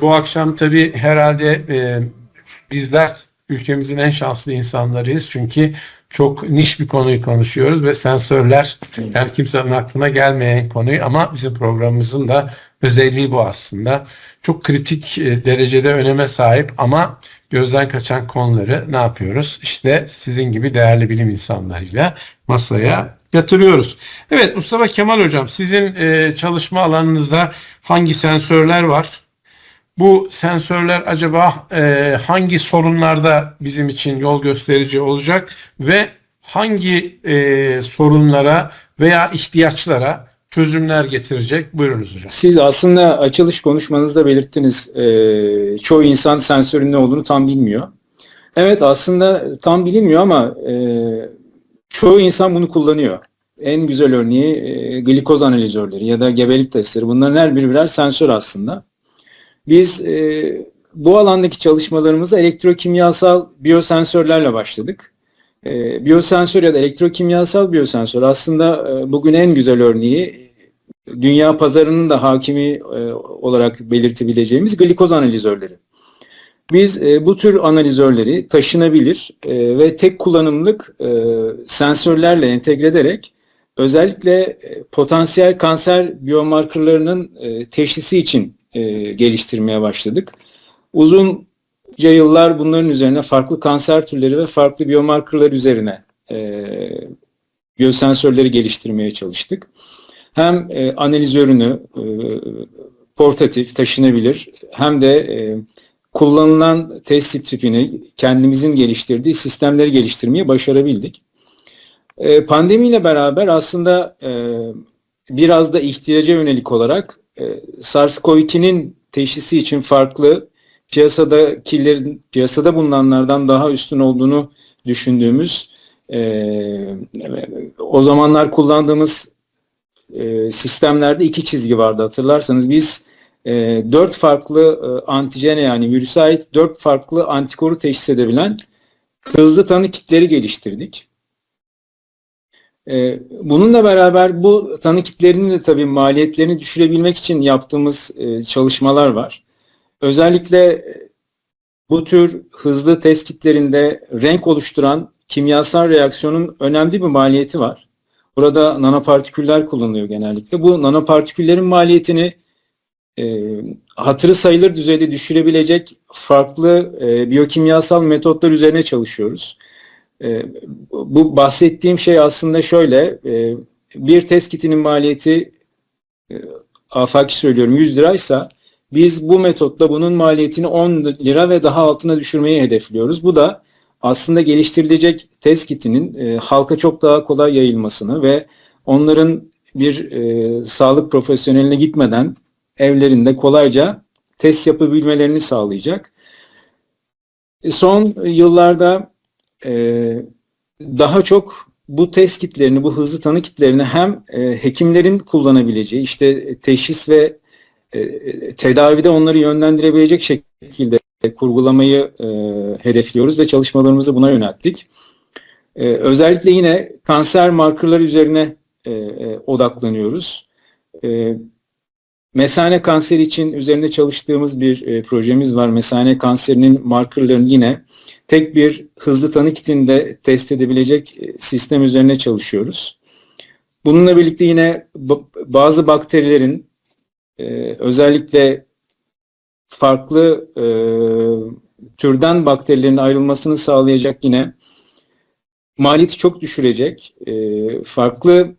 bu akşam tabii herhalde e, bizler ülkemizin en şanslı insanlarıyız. Çünkü çok niş bir konuyu konuşuyoruz ve sensörler her kimsenin aklına gelmeyen konuyu ama bizim programımızın da özelliği bu aslında. Çok kritik e, derecede öneme sahip ama gözden kaçan konuları ne yapıyoruz? İşte sizin gibi değerli bilim insanlarıyla masaya yatırıyoruz. Evet Mustafa Kemal Hocam sizin e, çalışma alanınızda hangi sensörler var? Bu sensörler acaba e, hangi sorunlarda bizim için yol gösterici olacak ve hangi e, sorunlara veya ihtiyaçlara çözümler getirecek? Buyurunuz hocam. Siz aslında açılış konuşmanızda belirttiniz. E, çoğu insan sensörün ne olduğunu tam bilmiyor. Evet aslında tam bilinmiyor ama e, çoğu insan bunu kullanıyor. En güzel örneği e, glikoz analizörleri ya da gebelik testleri. Bunların her biri birer sensör aslında. Biz e, bu alandaki çalışmalarımıza elektrokimyasal biyosensörlerle başladık. E, biyosensör ya da elektrokimyasal biyosensör aslında e, bugün en güzel örneği dünya pazarının da hakimi e, olarak belirtebileceğimiz glikoz analizörleri. Biz e, bu tür analizörleri taşınabilir e, ve tek kullanımlık e, sensörlerle entegre ederek özellikle e, potansiyel kanser biyomarkerlarının e, teşhisi için e, geliştirmeye başladık. Uzunca yıllar bunların üzerine farklı kanser türleri ve farklı biyomarkerlar üzerine e, biyosensörleri geliştirmeye çalıştık. Hem e, analizörünü e, portatif, taşınabilir hem de e, kullanılan test stripini kendimizin geliştirdiği sistemleri geliştirmeyi başarabildik. E, pandemiyle beraber aslında e, biraz da ihtiyaca yönelik olarak SARS-CoV-2'nin teşhisi için farklı piyasadakilerin piyasada bulunanlardan daha üstün olduğunu düşündüğümüz e, o zamanlar kullandığımız e, sistemlerde iki çizgi vardı hatırlarsanız biz e, dört farklı e, antigene yani virüse ait dört farklı antikoru teşhis edebilen hızlı tanı kitleri geliştirdik. E, bununla beraber bu tanı kitlerinin de tabii maliyetlerini düşürebilmek için yaptığımız e, çalışmalar var. Özellikle e, bu tür hızlı test kitlerinde renk oluşturan kimyasal reaksiyonun önemli bir maliyeti var. Burada nanopartiküller kullanılıyor genellikle. Bu nanopartiküllerin maliyetini e, hatırı sayılır düzeyde düşürebilecek farklı e, biyokimyasal metotlar üzerine çalışıyoruz. E, bu bahsettiğim şey aslında şöyle, e, bir test kitinin maliyeti e, afaki söylüyorum 100 liraysa biz bu metotla bunun maliyetini 10 lira ve daha altına düşürmeyi hedefliyoruz. Bu da aslında geliştirilecek test kitinin e, halka çok daha kolay yayılmasını ve onların bir e, sağlık profesyoneline gitmeden evlerinde kolayca test yapabilmelerini sağlayacak. E, son yıllarda e, daha çok bu test kitlerini, bu hızlı tanı kitlerini hem e, hekimlerin kullanabileceği, işte teşhis ve e, tedavide onları yönlendirebilecek şekilde kurgulamayı e, hedefliyoruz ve çalışmalarımızı buna yönelttik. E, özellikle yine kanser markerları üzerine e, e, odaklanıyoruz. E, mesane kanseri için üzerinde çalıştığımız bir e, projemiz var. Mesane kanserinin markerlarını yine tek bir hızlı tanı kitinde test edebilecek e, sistem üzerine çalışıyoruz. Bununla birlikte yine bazı bakterilerin e, özellikle farklı e, türden bakterilerin ayrılmasını sağlayacak yine maliyeti çok düşürecek farklı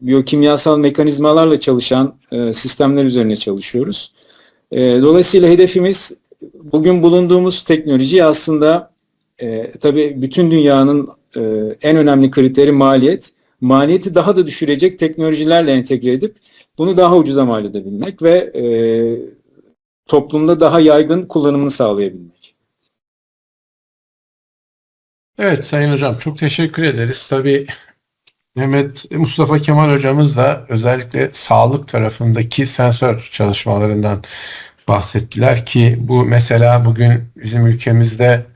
biyokimyasal mekanizmalarla çalışan sistemler üzerine çalışıyoruz. Dolayısıyla hedefimiz bugün bulunduğumuz teknolojiyi aslında e, tabii bütün dünyanın e, en önemli kriteri maliyet. Maliyeti daha da düşürecek teknolojilerle entegre edip bunu daha ucuza mal edebilmek ve e, toplumda daha yaygın kullanımını sağlayabilmek. Evet Sayın Hocam çok teşekkür ederiz. Tabii Mehmet Mustafa Kemal hocamız da özellikle sağlık tarafındaki sensör çalışmalarından bahsettiler ki bu mesela bugün bizim ülkemizde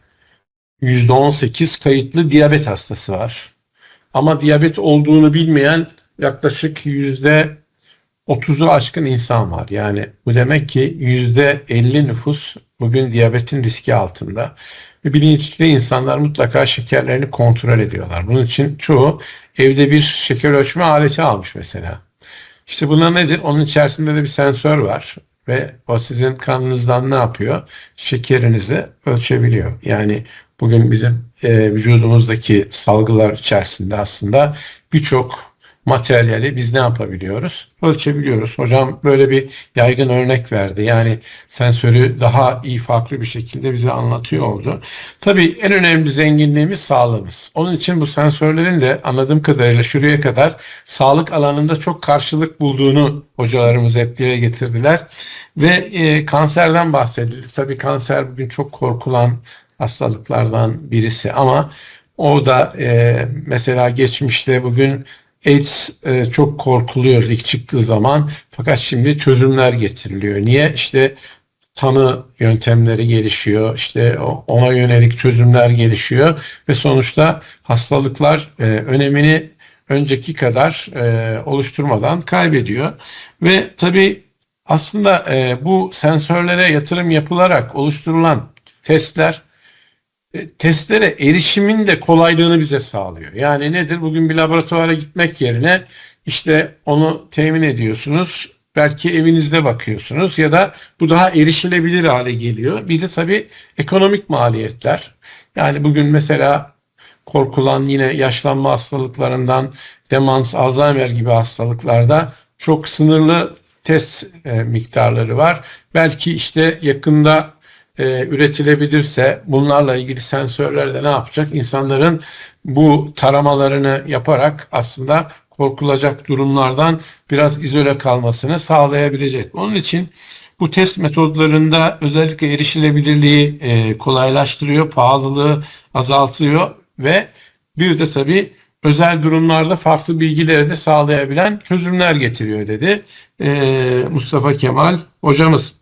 %18 kayıtlı diyabet hastası var. Ama diyabet olduğunu bilmeyen yaklaşık 30'u aşkın insan var. Yani bu demek ki %50 nüfus bugün diyabetin riski altında. Ve bilinçli insanlar mutlaka şekerlerini kontrol ediyorlar. Bunun için çoğu evde bir şeker ölçme aleti almış mesela. İşte buna nedir? Onun içerisinde de bir sensör var ve o sizin kanınızdan ne yapıyor? Şekerinizi ölçebiliyor. Yani bugün bizim e, vücudumuzdaki salgılar içerisinde aslında birçok materyali biz ne yapabiliyoruz? Ölçebiliyoruz. Hocam böyle bir yaygın örnek verdi. Yani sensörü daha iyi farklı bir şekilde bize anlatıyor oldu. Tabii en önemli zenginliğimiz sağlığımız. Onun için bu sensörlerin de anladığım kadarıyla şuraya kadar sağlık alanında çok karşılık bulduğunu hocalarımız hep dile getirdiler. Ve e, kanserden bahsedildi. Tabii kanser bugün çok korkulan hastalıklardan birisi ama o da e, mesela geçmişte bugün AIDS e, çok korkuluyor ilk çıktığı zaman fakat şimdi çözümler getiriliyor. Niye? İşte tanı yöntemleri gelişiyor. İşte ona yönelik çözümler gelişiyor ve sonuçta hastalıklar e, önemini önceki kadar e, oluşturmadan kaybediyor. Ve tabii aslında e, bu sensörlere yatırım yapılarak oluşturulan testler testlere erişimin de kolaylığını bize sağlıyor. Yani nedir? Bugün bir laboratuvara gitmek yerine işte onu temin ediyorsunuz. Belki evinizde bakıyorsunuz ya da bu daha erişilebilir hale geliyor. Bir de tabii ekonomik maliyetler. Yani bugün mesela korkulan yine yaşlanma hastalıklarından demans, Alzheimer gibi hastalıklarda çok sınırlı test e, miktarları var. Belki işte yakında e, üretilebilirse bunlarla ilgili sensörler de ne yapacak? İnsanların bu taramalarını yaparak aslında korkulacak durumlardan biraz izole kalmasını sağlayabilecek. Onun için bu test metodlarında özellikle erişilebilirliği e, kolaylaştırıyor, pahalılığı azaltıyor ve bir de tabii özel durumlarda farklı bilgileri de sağlayabilen çözümler getiriyor dedi e, Mustafa Kemal hocamız.